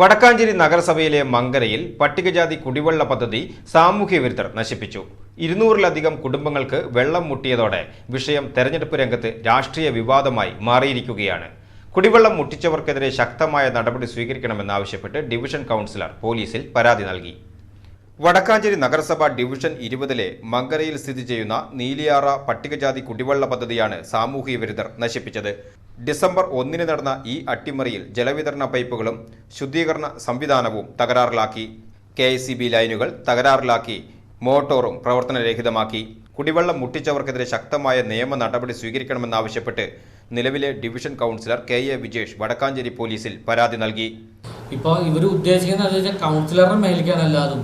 വടക്കാഞ്ചേരി നഗരസഭയിലെ മങ്കരയിൽ പട്ടികജാതി കുടിവെള്ള പദ്ധതി സാമൂഹ്യ വിരുദ്ധർ നശിപ്പിച്ചു. ഇരുന്നൂറിലധികം കുടുംബങ്ങൾക്ക് വെള്ളം മുട്ടിയതോടെ വിഷയം തെരഞ്ഞെടുപ്പ് രംഗത്ത് രാഷ്ട്രീയ വിവാദമായി മാറിയിരിക്കുകയാണ്. കുടിവെള്ളം മുട്ടിച്ചവർക്കെതിരെ ശക്തമായ നടപടി സ്വീകരിക്കണമെന്നാവശ്യപ്പെട്ട് ഡിവിഷൻ കൗൺസിലർ പോലീസിൽ പരാതി നൽകി. വടക്കാഞ്ചേരി നഗരസഭ ഡിവിഷൻ ഇരുപതിലെ മങ്കരയിൽ സ്ഥിതി ചെയ്യുന്ന നീലിയാറ പട്ടികജാതി കുടിവെള്ള പദ്ധതിയാണ് സാമൂഹിക വിരുദ്ധർ നശിപ്പിച്ചത്. ഡിസംബർ ഒന്നിന് നടന്ന ഈ അട്ടിമറിയിൽ ജലവിതരണ പൈപ്പുകളും ശുദ്ധീകരണ സംവിധാനവും തകരാറിലാക്കി. കെ ലൈനുകൾ തകരാറിലാക്കി മോട്ടോറും പ്രവർത്തനരഹിതമാക്കി. കുടിവെള്ളം മുട്ടിച്ചവർക്കെതിരെ ശക്തമായ നിയമ നടപടി സ്വീകരിക്കണമെന്നാവശ്യപ്പെട്ട് നിലവിലെ division councillor K A Vijesh Vadakkanchery പോലീസിൽ പരാതി നൽകി. ഇപ്പോൾ ഇവർ ഉദ്ദേശിക്കുന്നത് കൗൺസിലറിനെ മേലിക്കാനല്ലാതും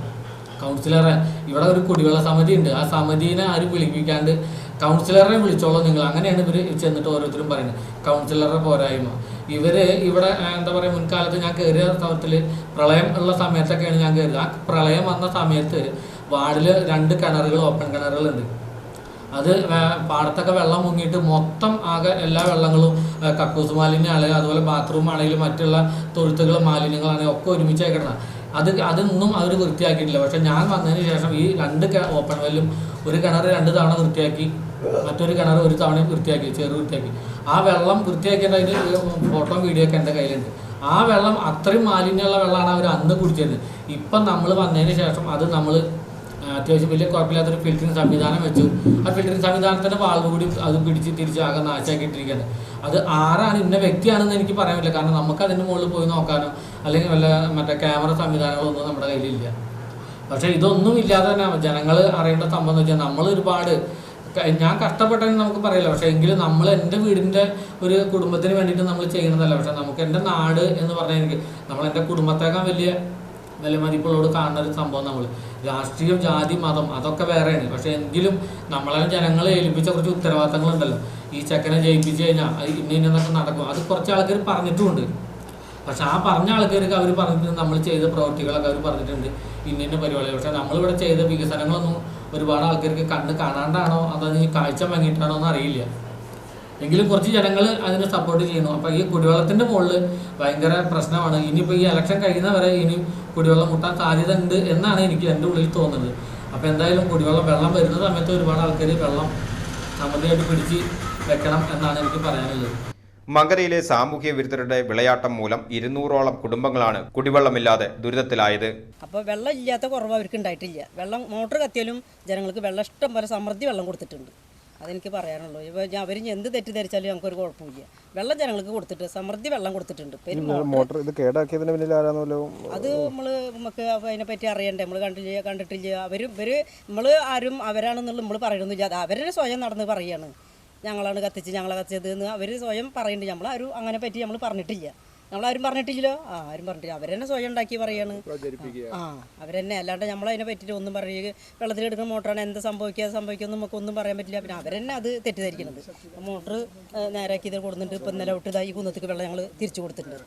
കൗൺസിലറെ ഇവിടെ ഒരു കുടിവെള്ള സമിതി ഉണ്ട്. ആ സമിതിനെ ആരും വിളിപ്പിക്കാണ്ട് കൗൺസിലറെ വിളിച്ചോളൂ നിങ്ങൾ. അങ്ങനെയാണ് ഇവർ ചെന്നിട്ട് ഓരോരുത്തരും പറയുന്നത്. കൗൺസിലറുടെ പോരായ്മ. ഇവർ ഇവിടെ എന്താ പറയുക മുൻകാലത്ത് ഞാൻ കയറിയ സ്ഥലത്തിൽ പ്രളയം ഉള്ള സമയത്തൊക്കെയാണ് ഞാൻ കയറിയത് ആ പ്രളയം വന്ന സമയത്ത് വാർഡിൽ രണ്ട് കിണറുകൾ ഓപ്പൺ കിണറുകളുണ്ട്. അത് പാടത്തൊക്കെ വെള്ളം മുങ്ങിയിട്ട് മൊത്തം ആകെ എല്ലാ വെള്ളങ്ങളും കക്കൂസ് മാലിന്യമാണ് അതുപോലെ ബാത്റൂം ആണെങ്കിലും മറ്റുള്ള തൊഴുത്തുകൾ മാലിന്യങ്ങളാണെങ്കിലും ഒക്കെ ഒരുമിച്ചായി കിടന്ന അത് അതൊന്നും അവർ വൃത്തിയാക്കിയിട്ടില്ല. പക്ഷെ ഞാൻ വന്നതിന് ശേഷം ഈ രണ്ട് ഓപ്പൺ വെല്ലും ഒരു കിണർ രണ്ട് തവണ വൃത്തിയാക്കി. മറ്റൊരു കിണർ ഒരു തവണ വൃത്തിയാക്കി ചെറു വൃത്തിയാക്കി. ആ വെള്ളം വൃത്തിയാക്കിയതിന്റെ അതിന്റെ ഫോട്ടോ വീഡിയോ ഒക്കെ എന്റെ കയ്യിലുണ്ട്. ആ വെള്ളം അത്രയും മാലിന്യമുള്ള വെള്ളമാണ് അവർ അന്ന് കുടിച്ചത് ഇപ്പം നമ്മൾ വന്നതിന് ശേഷം അത് നമ്മൾ അത്യാവശ്യം വലിയ കുഴപ്പമില്ലാത്തൊരു ഫിൽറ്ററിങ് സംവിധാനം വെച്ചു. ആ ഫിൽറ്ററിങ് സംവിധാനത്തിന്റെ വാൾവ് കൂടി അത് പിടിച്ച് തിരിച്ച് ആകെ നാശാക്കിയിട്ടിരിക്കുകയാണ് അത് ആരാണ് ഇന്ന വ്യക്തിയാണെന്ന് എനിക്ക് പറയാൻ പറ്റില്ല. കാരണം നമുക്ക് അതിന്റെ മുകളിൽ പോയി നോക്കാനോ അല്ലെങ്കിൽ വല്ല മറ്റേ ക്യാമറ സംവിധാനങ്ങളൊന്നും നമ്മുടെ കയ്യിലില്ല. പക്ഷേ ഇതൊന്നും ഇല്ലാതെ തന്നെ ജനങ്ങൾ അറിയേണ്ട സംഭവം എന്ന് വെച്ചാൽ നമ്മൾ ഒരുപാട് ഞാൻ കഷ്ടപ്പെട്ടെന്ന് നമുക്ക് പറയില്ല. പക്ഷേ എങ്കിലും നമ്മൾ എന്റെ വീടിന്റെ ഒരു കുടുംബത്തിന് വേണ്ടിയിട്ട് നമ്മൾ ചെയ്യണതല്ല പക്ഷേ നമുക്ക് എന്റെ നാട് എന്ന് പറഞ്ഞാൽ എനിക്ക് നമ്മൾ എന്റെ കുടുംബത്തേക്കാൾ വലിയ വില മതിപ്പുള്ളോട് കാണുന്ന ഒരു സംഭവം നമ്മൾ രാഷ്ട്രീയം ജാതി മതം അതൊക്കെ വേറെയാണ്. പക്ഷേ എങ്കിലും നമ്മളെ ജനങ്ങളെ ഏൽപ്പിച്ച കുറച്ച് ഉത്തരവാദിത്തങ്ങളുണ്ടല്ലോ. ഈ ചെക്കനെ ജയിപ്പിച്ച് കഴിഞ്ഞാൽ ഇന്ന ഇന്നതൊക്കെ നടക്കും. അത് കുറച്ച് ആൾക്കാർ പറഞ്ഞിട്ടുമുണ്ട്. പക്ഷെ ആ പറഞ്ഞ ആൾക്കാർക്ക് അവർ പറഞ്ഞിട്ടുണ്ട് നമ്മൾ ചെയ്ത പ്രവർത്തികളൊക്കെ അവർ പറഞ്ഞിട്ടുണ്ട്. ഇന്ന ഇന്ന പരിപാടികൾ. പക്ഷെ നമ്മളിവിടെ ചെയ്ത വികസനങ്ങളൊന്നും ഒരുപാട് ആൾക്കാർക്ക് കണ്ണ് കാണാണ്ടാണോ? അതോ കാഴ്ച വാങ്ങിയിട്ടാണോ എന്ന് അറിയില്ല. എങ്കിലും കുറച്ച് ജനങ്ങൾ അതിനെ സപ്പോർട്ട് ചെയ്യുന്നു. അപ്പോൾ ഈ കുടിവെള്ളത്തിന്റെ മുകളിൽ ഭയങ്കര പ്രശ്നമാണ്. ഇനിയിപ്പോൾ ഈ ഇലക്ഷൻ കഴിയുന്നവരെ ഇനി കുടിവെള്ളം മുട്ടാൻ സാധ്യത ഉണ്ട് എന്നാണ് എനിക്ക് എന്റെ ഉള്ളിൽ തോന്നുന്നത്. അപ്പോൾ എന്തായാലും കുടിവെള്ളം വെള്ളം വരുന്ന സമയത്ത് ഒരുപാട് ആൾക്കാർ വെള്ളം സമൃദ്ധിയായിട്ട് പിടിച്ച് വെക്കണം എന്നാണ് എനിക്ക് പറയാനുള്ളത്. മങ്കരയിലെ സാമൂഹ്യ വിരുദ്ധരുടെ വിളയാട്ടം മൂലം ഇരുന്നൂറോളം കുടുംബങ്ങളാണ് കുടിവെള്ളമില്ലാതെ ദുരിതത്തിലായത്. അപ്പോൾ വെള്ളം ഇല്ലാത്ത കുറവ് അവർക്ക് ഉണ്ടായിട്ടില്ല. വെള്ളം മോട്ടോർ കത്തിയാലും ജനങ്ങൾക്ക് വെള്ളം ഇഷ്ടം പോലെ സമൃദ്ധി വെള്ളം കൊടുത്തിട്ടുണ്ട്. അതെനിക്ക് പറയാനുള്ളൂ. ഇപ്പോൾ ഞാൻ അവർ എന്ത് തെറ്റിദ്ധരിച്ചാലും ഞങ്ങൾക്കൊരു കുഴപ്പമില്ല. വെള്ളം ജനങ്ങൾക്ക് കൊടുത്തിട്ട് സമൃദ്ധി വെള്ളം കൊടുത്തിട്ടുണ്ട്. മോട്ടർ ഇത് കേടാക്കിയതിന് പിന്നിൽ ആരാന്നല്ലോ അത് നമ്മൾ നമുക്ക് അതിനെപ്പറ്റി അറിയണ്ടേ? നമ്മൾ കണ്ടില്ല കണ്ടിട്ടില്ല. അവരും ഇവർ നമ്മൾ ആരും അവരാണെന്നുള്ള നമ്മൾ പറയണമെന്നില്ല അത് അവരുടെ സ്വയം നടന്ന് പറയാണ്. ഞങ്ങളാണ് കത്തിച്ച് ഞങ്ങളെ കത്തിച്ചത് എന്ന് അവർ സ്വയം പറയുന്നുണ്ട്. നമ്മളാരും അങ്ങനെ പറ്റി നമ്മൾ പറഞ്ഞിട്ടില്ല. നമ്മൾ ആരും പറഞ്ഞിട്ടില്ലല്ലോ. ആ ആരും പറഞ്ഞിട്ടില്ല. അവരെന്നെ സ്വയം ഉണ്ടാക്കി പറയാണ്. ആ അവരെന്നെ. അല്ലാണ്ട് നമ്മൾ അതിനെ പറ്റിയിട്ട് ഒന്നും പറയുക വെള്ളത്തിലെടുക്കുന്ന മോട്ടറാണ് എന്താ സംഭവിക്കുക സംഭവിക്കുക നമുക്ക് ഒന്നും പറയാൻ പറ്റില്ല. പിന്നെ അവരെന്നെ അത് തെറ്റിദ്ധരിക്കുന്നത് മോട്ടർ നേരാക്കി ഇത് കൊടുത്തിട്ട് ഇപ്പം ഇന്നലെ വിട്ട് ഇതാ ഈ കുന്നത്തേക്ക് വെള്ളം ഞങ്ങൾ തിരിച്ചു കൊടുത്തിട്ടുണ്ട്.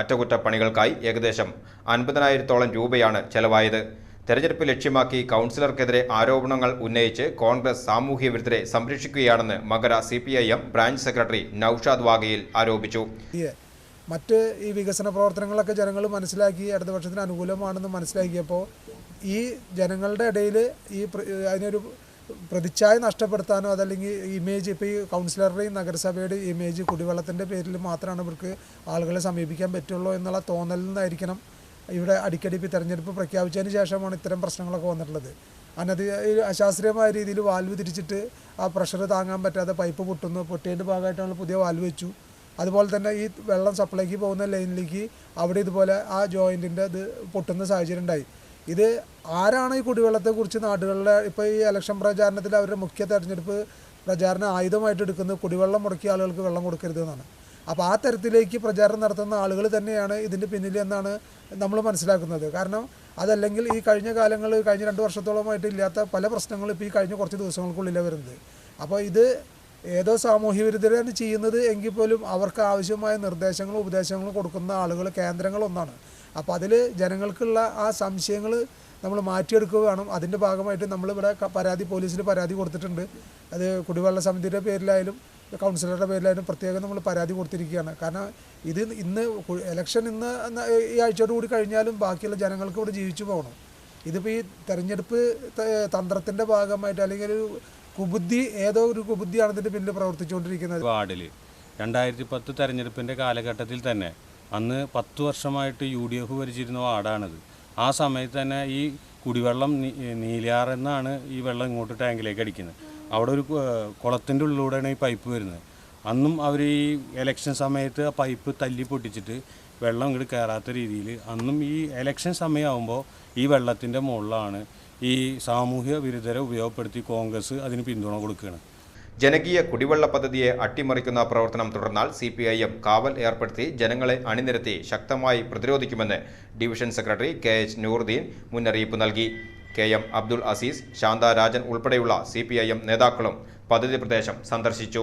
അറ്റകുറ്റപ്പണികൾക്കായി ഏകദേശം അൻപതിനായിരത്തോളം രൂപയാണ് ചെലവായത്. തെരഞ്ഞെടുപ്പ് ലക്ഷ്യമാക്കി കൗൺസിലർക്കെതിരെ ആരോപണങ്ങൾ ഉന്നയിച്ച് കോൺഗ്രസ് സാമൂഹ്യ വിരുദ്ധരെ സംരക്ഷിക്കുകയാണെന്ന് മകര സി ബ്രാഞ്ച് സെക്രട്ടറി നൌഷാദ് വാഗയിൽ ആരോപിച്ചു. മറ്റ് ഈ വികസന പ്രവർത്തനങ്ങളൊക്കെ ജനങ്ങൾ മനസ്സിലാക്കി ഇടതുപക്ഷത്തിന് അനുകൂലമാണെന്ന് മനസ്സിലാക്കിയപ്പോൾ ഈ ജനങ്ങളുടെ ഇടയിൽ ഈ അതിനൊരു പ്രതിച്ഛായ നഷ്ടപ്പെടുത്താനോ അതല്ലെങ്കിൽ ഇമേജ് ഇപ്പോൾ ഈ കൗൺസിലറുടെയും നഗരസഭയുടെയും ഇമേജ് കുടിവെള്ളത്തിന്റെ പേരിൽ മാത്രമാണ് ഇവർക്ക് ആളുകളെ സമീപിക്കാൻ പറ്റുള്ളൂ എന്നുള്ള തോന്നലിൽ നിന്നായിരിക്കണം ഇവിടെ അടിക്കടി ഇപ്പോൾ തെരഞ്ഞെടുപ്പ് പ്രഖ്യാപിച്ചതിന് ശേഷമാണ് ഇത്തരം പ്രശ്നങ്ങളൊക്കെ വന്നിട്ടുള്ളത്. അനധി അശാസ്ത്രീയമായ രീതിയിൽ വാൽവ് തിരിച്ചിട്ട് ആ പ്രഷർ താങ്ങാൻ പറ്റാതെ പൈപ്പ് പൊട്ടുന്നു. പൊട്ടിയതിന്റെ ഭാഗമായിട്ടാണ് പുതിയ വാൽവ് വെച്ചു. അതുപോലെ തന്നെ ഈ വെള്ളം സപ്ലൈക്ക് പോകുന്ന ലൈനിലേക്ക് അവിടെ ഇതുപോലെ ആ ജോയിന്റിന്റെ ഇത് പൊട്ടുന്ന സാഹചര്യം ഉണ്ടായി. ഇത് ആരാണ് ഈ കുടിവെള്ളത്തെക്കുറിച്ച് നാടുകളിലെ ഇപ്പോൾ ഈ ഇലക്ഷൻ പ്രചാരണത്തിൽ അവരുടെ മുഖ്യ തെരഞ്ഞെടുപ്പ് പ്രചാരണ ആയുധമായിട്ട് എടുക്കുന്നത് കുടിവെള്ളം മുടക്കിയ ആളുകൾക്ക് വെള്ളം കൊടുക്കരുത് എന്നാണ്. അപ്പോൾ ആ തരത്തിലേക്ക് പ്രചാരണം നടത്തുന്ന ആളുകൾ തന്നെയാണ് ഇതിന്റെ പിന്നിൽ എന്നാണ് നമ്മൾ മനസ്സിലാക്കുന്നത്. കാരണം അതല്ലെങ്കിൽ ഈ കഴിഞ്ഞ കാലങ്ങൾ കഴിഞ്ഞ രണ്ട് വർഷത്തോളമായിട്ട് ഇല്ലാത്ത പല പ്രശ്നങ്ങളും ഇപ്പോൾ ഈ കഴിഞ്ഞ കുറച്ച് ദിവസങ്ങൾക്കുള്ളിലാണ് വരുന്നത്. അപ്പോൾ ഇത് ഏതോ സാമൂഹ്യ വിരുദ്ധരാണ് ചെയ്യുന്നത് എങ്കിൽ പോലും അവർക്ക് ആവശ്യമായ നിർദ്ദേശങ്ങളും ഉപദേശങ്ങളും കൊടുക്കുന്ന ആളുകൾ കേന്ദ്രങ്ങളൊന്നാണ് അപ്പോൾ അതിൽ ജനങ്ങൾക്കുള്ള ആ സംശയങ്ങൾ നമ്മൾ മാറ്റിയെടുക്കുക വേണം. അതിന്റെ ഭാഗമായിട്ട് നമ്മളിവിടെ പരാതി പോലീസിൽ പരാതി കൊടുത്തിട്ടുണ്ട്. അത് കുടിവെള്ള സമിതിയുടെ പേരിലായാലും കൗൺസിലറുടെ പേരിലായാലും പ്രത്യേകം നമ്മൾ പരാതി കൊടുത്തിരിക്കുകയാണ്. കാരണം ഇത് ഇന്ന് എലക്ഷൻ ഇന്ന് ഈ ആഴ്ചയോട് കൂടി കഴിഞ്ഞാലും ബാക്കിയുള്ള ജനങ്ങൾക്ക് ഇവിടെ ജീവിച്ചു പോകണം. ഇതിപ്പോൾ ഈ തെരഞ്ഞെടുപ്പ് തന്ത്രത്തിന്റെ ഭാഗമായിട്ട് അല്ലെങ്കിൽ ഒരു കുബുദ്ധി ഏതോ ഒരു കുബുദ്ധിയാണ് ഇതിന്റെ പിന്നിൽ പ്രവർത്തിച്ചുകൊണ്ടിരിക്കുന്നത്. വാർഡിൽ രണ്ടായിരത്തി പത്ത് തെരഞ്ഞെടുപ്പിന്റെ കാലഘട്ടത്തിൽ തന്നെ അന്ന് പത്ത് വർഷമായിട്ട് യു ഡി എഫ് ഭരിച്ചിരുന്ന വാർഡാണിത്. ആ സമയത്ത് തന്നെ ഈ കുടിവെള്ളം നീലിയാറെന്നാണ് ഈ വെള്ളം ഇങ്ങോട്ട് ടാങ്കിലേക്ക് അടിക്കുന്നത്. അവിടെ ഒരു കുളത്തിന്റെ ഉള്ളിലൂടെയാണ് ഈ പൈപ്പ് വരുന്നത്. അന്നും അവർ ഈ എലക്ഷൻ സമയത്ത് ആ പൈപ്പ് തല്ലി പൊട്ടിച്ചിട്ട് വെള്ളം ഇങ്ങോട്ട് കയറാത്ത രീതിയിൽ അന്നും ഈ എലക്ഷൻ സമയമാകുമ്പോൾ ഈ വെള്ളത്തിന്റെ മുകളിലാണ് ഈ സാമൂഹ്യ വിരുദ്ധരെ ഉപയോഗപ്പെടുത്തി കോൺഗ്രസ് അതിന് പിന്തുണ കൊടുക്കുകയാണ് ജനകീയ കുടിവെള്ള പദ്ധതിയെ അട്ടിമറിക്കുന്ന പ്രവർത്തനം തുടർന്നാൽ സി പി ഐ എം കാവൽ ഏർപ്പെടുത്തി ജനങ്ങളെ അണിനിരത്തി ശക്തമായി പ്രതിരോധിക്കുമെന്ന് division secretary K H Nooruddin മുന്നറിയിപ്പ് നൽകി. കെ എം അബ്ദുൾ അസീസ് ശാന്ത രാജൻ ഉൾപ്പെടെയുള്ള സി നേതാക്കളും പദ്ധതി പ്രദേശം സന്ദർശിച്ചു.